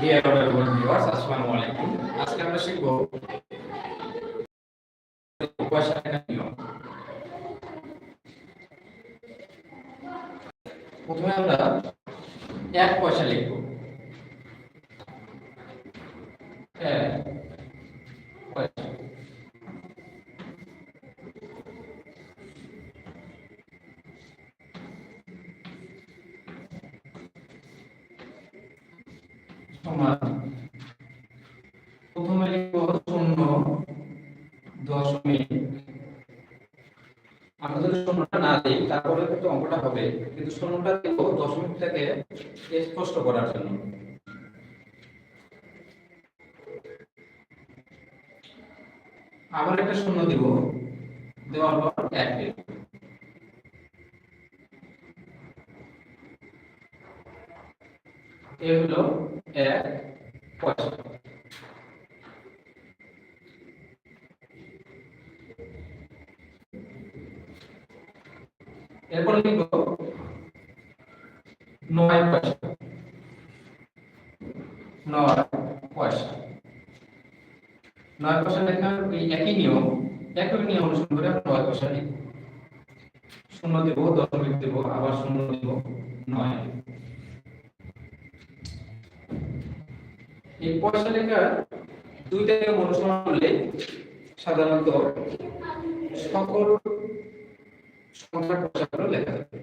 Deer প্রথমে আমরা এক পয়সা লিখব। এক সমান প্রথমে লিখব শূন্য দশমিক। আমরা যদি শূন্যটা না দিই, তারপরে কিন্তু অঙ্কটা হবে। কিন্তু শূন্যটা দিব দশমিকটাকে স্পষ্ট করার জন্য। আবার একটা শূন্য দিব। দেওয়ার পর এক এ হলো এক পয়সা। এরপর লিখব নয় পয়সা। নয় পয়সা। নয় পয়সা লেখার এই একই নিয়ম একই নিয়ম অনুসরণ করে নয় পয়সা লিখব। শূন্য দেব, দশমিক দেব, আবার শূন্য দেব, নয় এই পয়সা লেখার দুইটা নিয়ম অনুসরণ করলে সাধারণত সকল সংখ্যার পয়সাগুলো লেখা যাবে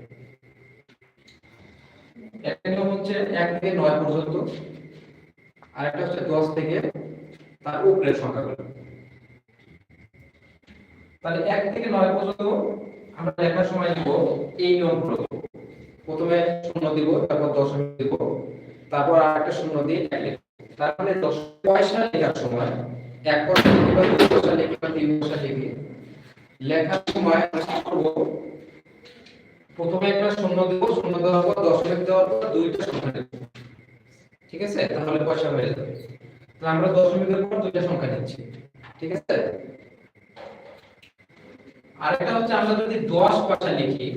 একটা নিয়ম হচ্ছে এক থেকে নয় পর্যন্ত, আর একটা হচ্ছে দশ থেকে তার উপরের সংখ্যাগুলো। তাহলে এক থেকে নয় পর্যন্ত আমরা লেখার সময় দিব এই নিয়মগুলো। প্রথমে শূন্য দিব, তারপর দশমিক দিব, তারপর আর একটা শূন্য দিয়ে এক লিখব। তারপরে দশ পয়সা লেখার সময়, এক পয়সা লিখি বা দুই পয়সা লিখি বা তিন পয়সা লিখি, লেখার সময় আমরা কি করব? প্রথমে একটা শূন্য দেব শূন্য দেওয়ার পর দশমিক দেওয়ার পর দুইটা সংখ্যা দেব। ঠিক আছে? তাহলে পয়সা হয়ে যাবে। তাহলে আমরা দশমিকের পর দুইটা সংখ্যা দিচ্ছি। ঠিক আছে? আর একটা হচ্ছে আমরা যদি দশ পয়সা লিখি,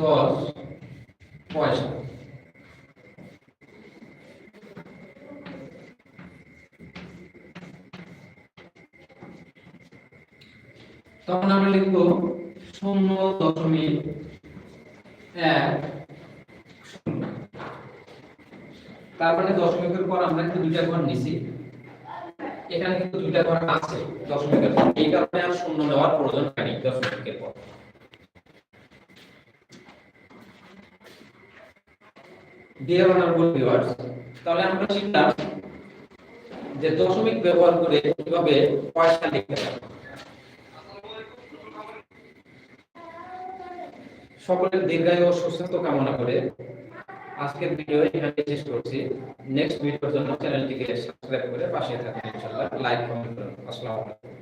দশ পয়সা তখন আমরা লিখব শূন্য দশমিক এক শূন্য। তারপরে দশমিকের পর আমরা কিন্তু দুইটা ঘর নিছি। এখানে কিন্তু দুইটা ঘর আছে দশমিকের পর। এই কারণে আর শূন্য নেওয়ার প্রয়োজন হয়নি দশমিকের পর। ডিয়ার অনারেবল ভিউয়ার্স তাহলে আমরা শিখলাম যে দশমিক ব্যবহার করে কীভাবে পয়সা লিখতে হবে সকলের দীর্ঘায়ু ও সুস্বাস্থ্য কামনা করে আজকের ভিডিও এখানে শেষ করছি। নেক্সট ভিডিওর জন্য চ্যানেলটিকে সাবস্ক্রাইব করে পাশে থাকুন ইনশাআল্লাহ। লাইক কমেন্ট করুন আসসালামু আলাইকুম।